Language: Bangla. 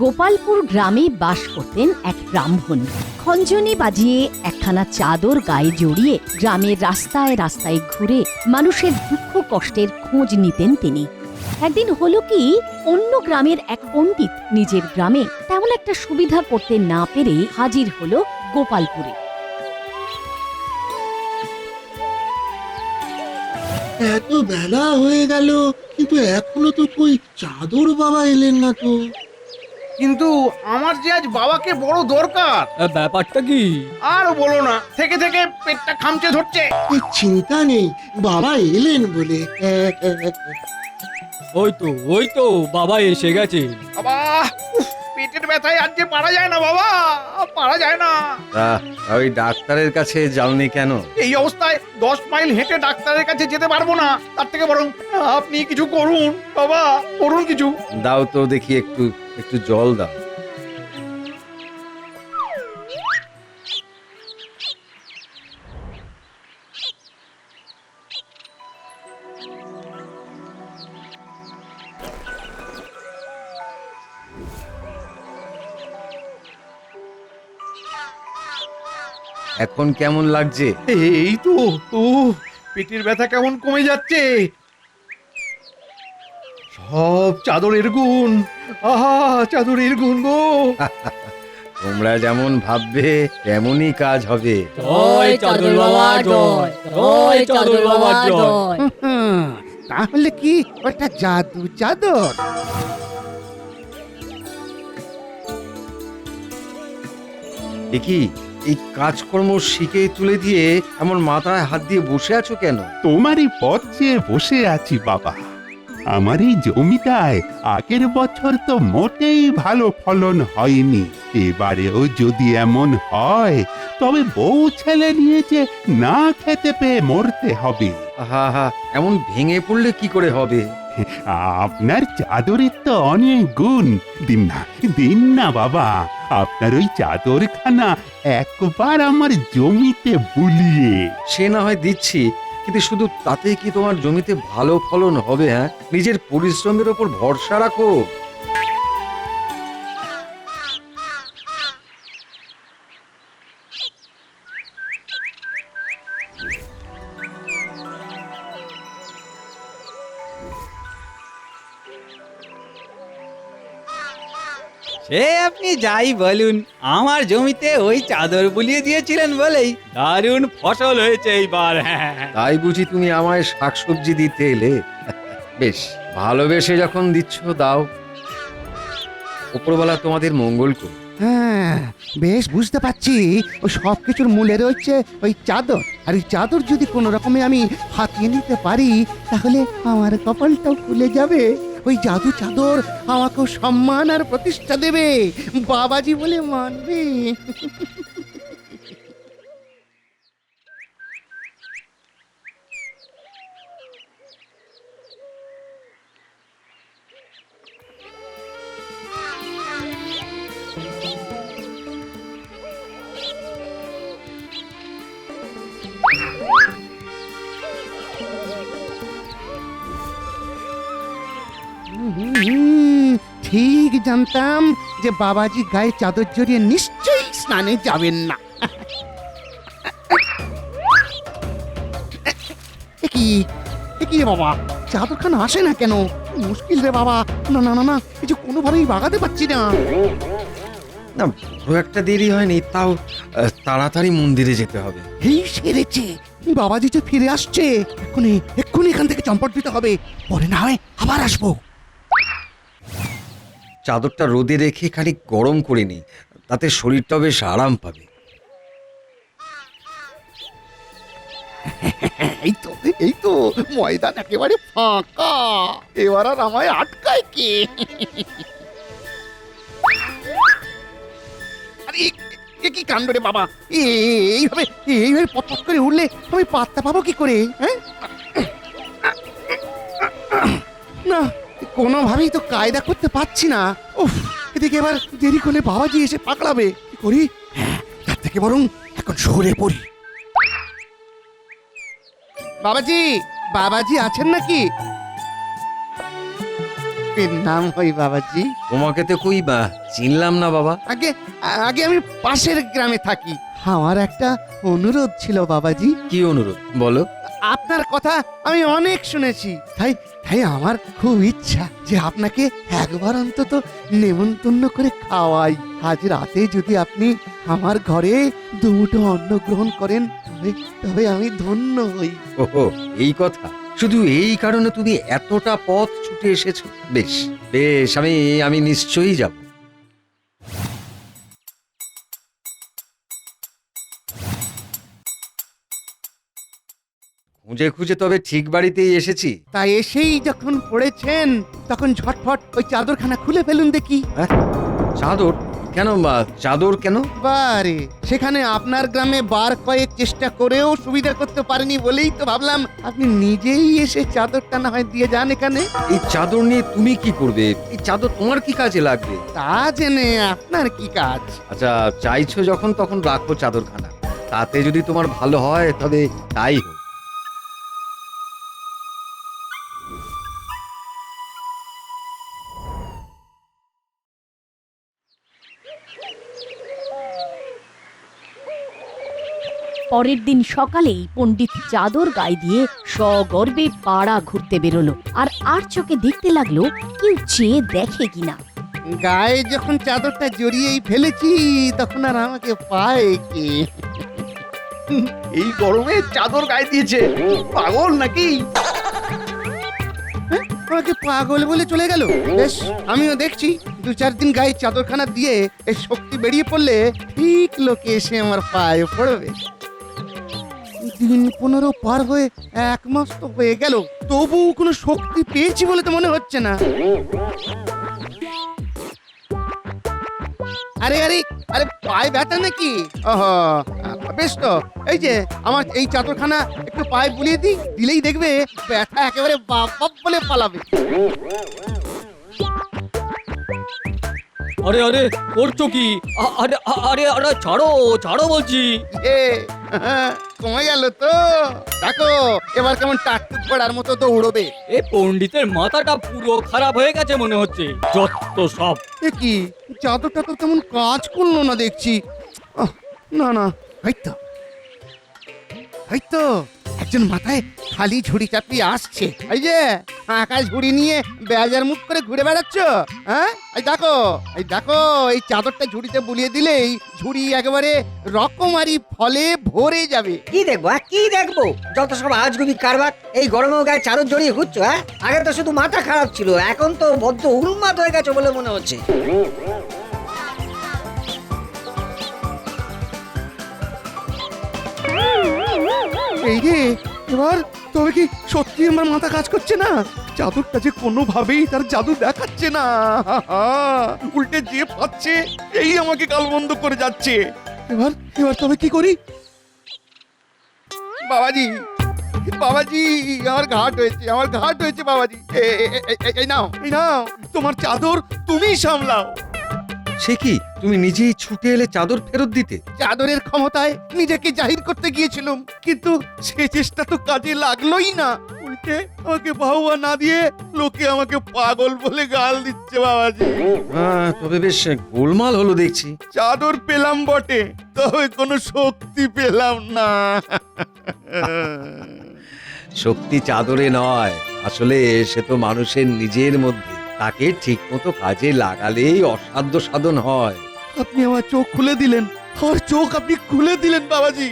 গোপালপুর গ্রামে বাস করতেন এক ব্রাহ্মণ। খঞ্জনি বাজিয়ে একখানা চাদর গায়ে জড়িয়ে গ্রামের রাস্তায় রাস্তায় ঘুরে মানুষের দুঃখ কষ্টের খোঁজ নিতেন তিনি। একদিন হলো কি, অন্য গ্রামের এক পণ্ডিত নিজের গ্রামে তেমন একটা সুবিধা করতে না পেরে হাজির হলো গোপালপুরে। এত বেলা হয়ে গেল, কিন্তু এখনও তো কই চাদর বাবা এলেন না তো? কিন্তু আমার যে আজ বাবাকে বড় দরকার। ব্যাপারটা কি? আর বলো না থেকে থেকে পেটটা খামচে ধরছে। চিন্তা নেই বাবা এলেন বলে। ওই তো ওই তো বাবা এসে গেছে। বাবা পেটের ব্যথায় আর যে পারা যায় না বাবা পারা যায় না। তা ওই ডাক্তারের কাছে যাওনি কেন? এই অবস্থায় দশ মাইল হেঁটে ডাক্তারের কাছে যেতে পারব না তার থেকে বরং আপনি কিছু করুন বাবা করুন কিছু। দাও তো দেখি একটু একটু জল দাও। এখন কেমন লাগছে? এই তো ও পেটের ব্যথা কেমন কমে যাচ্ছে? সব চাদরের গুণ আহা চাদরের গুণ গো। তোমরা যেমন ভাববে তেমনই কাজ হবে। জয় চাদর বাবা জয় জয় চাদর বাবা জয়। তাহলে কি ওটা জাদু চাদর? কি? এই কাজকর্ম শিখে তুলে দিয়ে এমন মাথায় হাত দিয়ে বসে আছো কেন? তোমারই পথ চেয়ে বসে আছি বাবা আমার এই জমিটায় আগের বছর তো মোটেই ভালো ফলন হয়নি। এবারেও যদি এমন হয় তবে বউ ছেলে নিয়ে যে না খেতে পেয়ে মরতে হবে। হা হা এমন ভেঙে পড়লে কি করে হবে? আপনার চাদরের তো অনেক গুণ। দিন না দিন না বাবা, আপনার ওই চাদরখানা একবার আমার জমিতে বুলিয়ে। সে না হয় দিচ্ছি, কিন্তু শুধু তাতে কি তোমার জমিতে ভালো ফলন হবে হ্যাঁ? নিজের পরিশ্রমের ওপর ভরসা রাখো। সে আপনি যাই বলুন আমার জমিতে ওই চাদর বুলিয়ে দিয়েছিলেন বলেই দারুণ ফসল হয়েছে এইবার। হ্যাঁ তাই বুঝি তুমি আমায় শাকসবজি দিতে এলে? বেশ ভালোবেসে যখন দিচ্ছ দাও। ওপরবেলা তোমাদের মঙ্গল করুন হ্যাঁ বেশ বুঝতে পারছি। ও সব কিছুর মূলে রয়েছে ওই চাদর। আর এই চাদর যদি কোনো রকমে আমি হাতিয়ে নিতে পারি তাহলে আমার কপালটাও খুলে যাবে। ওই জাদু চাদর আমাকে সম্মান আর প্রতিষ্ঠা দেবে। বাবাজি বলে মানবে। হুম, ঠিক জানতাম যে বাবাজি গায়ে চাদর জড়িয়ে নিশ্চয়ই স্নানে যাবেন না। এ কি? এ কি রে বাবা? চাদরখানা আসে না কেন? মুশকিল রে বাবা। না না না না কিছু কোনোভাবেই বাগাতে পারছি না। না বড় একটা দেরি হয়নি তাও আহ, তাড়াতাড়ি মন্দিরে যেতে হবে। এই সেরেছে বাবাজি যে ফিরে আসছে এক্ষুনি এক্ষুনি এখান থেকে চম্পট দিতে হবে। পরে না হয় আবার আসব। চাদরটা রোদে রেখে খালি গরম করে নি, তাতে শরীরটা বেশ আরাম পাবে। এই তো এই তো, ময়দান একেবারে ফাঁকা। এবার আর আমায় আটকায় কে? আরে কি কাণ্ড রে বাবা? এইভাবে এইভাবে পট করে উঠলে আমি পাত্তা পাবো কি করে হ্যাঁ? কোনোভাবেই তো কায়দা করতে পারছি না। উফ এদিকে এবার দেরি করলে বাবাজি এসে পাকড়াবে। কি করি? হ্যাঁ তার থেকে বরং এখন সরে পড়ি। বাবাজি বাবাজি আছেন নাকি? নাম হই বাবাজি। তোমাকে তো কই বা চিনলাম না বাবা। আগে আগে আমি পাশের গ্রামে থাকি। আমার একটা অনুরোধ ছিল বাবাজি। কি অনুরোধ? বলো। আপনার কথা আমি অনেক শুনেছি। তাই তাই আমার খুব ইচ্ছা যে আপনাকে একবার অন্তত নেমন্তন্ন করে খাওয়াই। আজ রাতে যদি আপনি আমার ঘরে দুটো অন্ন গ্রহণ করেন, তবে তবে আমি ধন্য হই। ওহো, এই কথা? শুধু এই কারণে তুমি এতটা পথ ছুটে এসেছ? বেশ বেশ, আমি আমি নিশ্চয়ই যাব। খুঁজে খুঁজে তবে ঠিক বাড়িতেই এসেছি। তাই এসেই যখন পড়েছেন তখন ঝটফট ওই চাদরখানা খুলে ফেলুন দেখি। চাদর? কেন বা চাদর কেন? বারে সেখানে আপনার গ্রামে বার কয়েক চেষ্টা করেও সুবিধা করতে পারেনি বলেই তো ভাবলাম আপনি নিজেই এসে চাদরটা না হয় দিয়ে যান এখানে। এই চাদর নিয়ে তুমি কি করবে? এই চাদর তোমার কি কাজে লাগবে? তা জেনে আপনার কি কাজ? আচ্ছা চাইছো যখন তখন রাখো চাদরখানা। তাতে যদি তোমার ভালো হয় তবে তাই হোক। পরের দিন সকালেই পণ্ডিত চাদর গায়ে দিয়ে সগর্বে পাড়া ঘুরতে বেরোলো আর আর চোখে দেখতে লাগল কেউ চেয়ে দেখে কিনা। গায়ে যখন চাদরটা জড়িয়েই ফেলেছি তখন আর আমাকে পায় কে? এই গরমে চাদর গায়ে দিয়েছে। পাগল নাকি? আমাকে পাগল বলে চলে গেল। বেশ আমিও দেখছি দু চার দিন গায়ে চাদরখানা দিয়ে এই শক্তি বেরিয়ে পড়লে ঠিক লোকে এসে আমার পায়ে পড়বে। দিন পনেরো পার হয়ে এক মাস তো হয়ে গেল। তবু কোনো শক্তি পেয়েছি বলে তো মনে হচ্ছে না। আরে আরে আরে পায়ে ব্যথা নাকি? ওহো বেশ তো। এই যে আমার এই চাদরখানা একটু পায়ে বুলিয়ে দিই দিলেই দেখবে ব্যথা একেবারে বাপ বাপ বলে পালাবে। আরে আরে করছ কি? আ- আরে আরে আরে ছাড়ো ছাড়ো বলছি। এ কমে গেল তো। দেখো এবার কেমন টাটটুক পড়ার মতো দৌড়বে। এ পণ্ডিতের মাথাটা পুরো খারাপ হয়ে গেছে মনে হচ্ছে যত সব। এ কি? চাদরটা তো তেমন কাজ করল না দেখছি। আহ, না না হয়তো হয়তো একজন মাথায় খালি ঝুড়ি চাপিয়ে আসছে। এই যে ফাঁকা ঝুড়ি নিয়ে বেজার মুখ করে ঘুরে বেড়াচ্ছ? হ্যাঁ? এই দেখো এই দেখো এই চাদরটা ঝুড়িতে বুলিয়ে দিলেই ঝুড়ি একেবারে রকমারি ফলে ভরে যাবে। কি দেখব হ্যাঁ? কি দেখব? যত সব আজগুবি কারবার এই গরমেও গায়ে চাদর জড়িয়ে ঘুরছো হ্যাঁ? আগে তো শুধু মাথা খারাপ ছিল এখন তো বদ্ধ উন্মাদ হয়ে গেছে বলে মনে হচ্ছে। এই রে এবার তবে কি সত্যি আমার মাথা কাজ করছে না? চাদরটা যে কোনোভাবেই তার জাদু দেখাচ্ছে না। উল্টে যে পাচ্ছে এই আমাকে কালবন্ধ করে যাচ্ছে। এবার এবার তবে কি করি? বাবাজি বাবাজি, আমার ঘাট হয়েছে, আমার ঘাট হয়েছে বাবাজি। এই নাও এই নাও, তোমার চাদর তুমিই সামলাও। সে কি তুমি নিজেই ছুটে এলে চাদর ফেরত দিতে? চাদরের ক্ষমতায় নিজেকে জাহির করতে গিয়েছিলাম কিন্তু সে চেষ্টা তো কাজে লাগলোই না। উল্টে আমাকে বাহুয়া না দিয়ে লোকে আমাকে পাগল বলে গাল দিচ্ছে বাবাজি। আহ, তবে বেশ গোলমাল হলো দেখছি। চাদর পেলাম বটে তবে কোনো শক্তি পেলাম না। শক্তি চাদরে নয় আসলে সে তো মানুষের নিজের মধ্যে। তাকে ঠিক মতো কাজে লাগালেই অসাধ্য সাধন হয়। আপনি আমার চোখ খুলে দিলেন। আমার চোখ আপনি খুলে দিলেন, বাবাজি।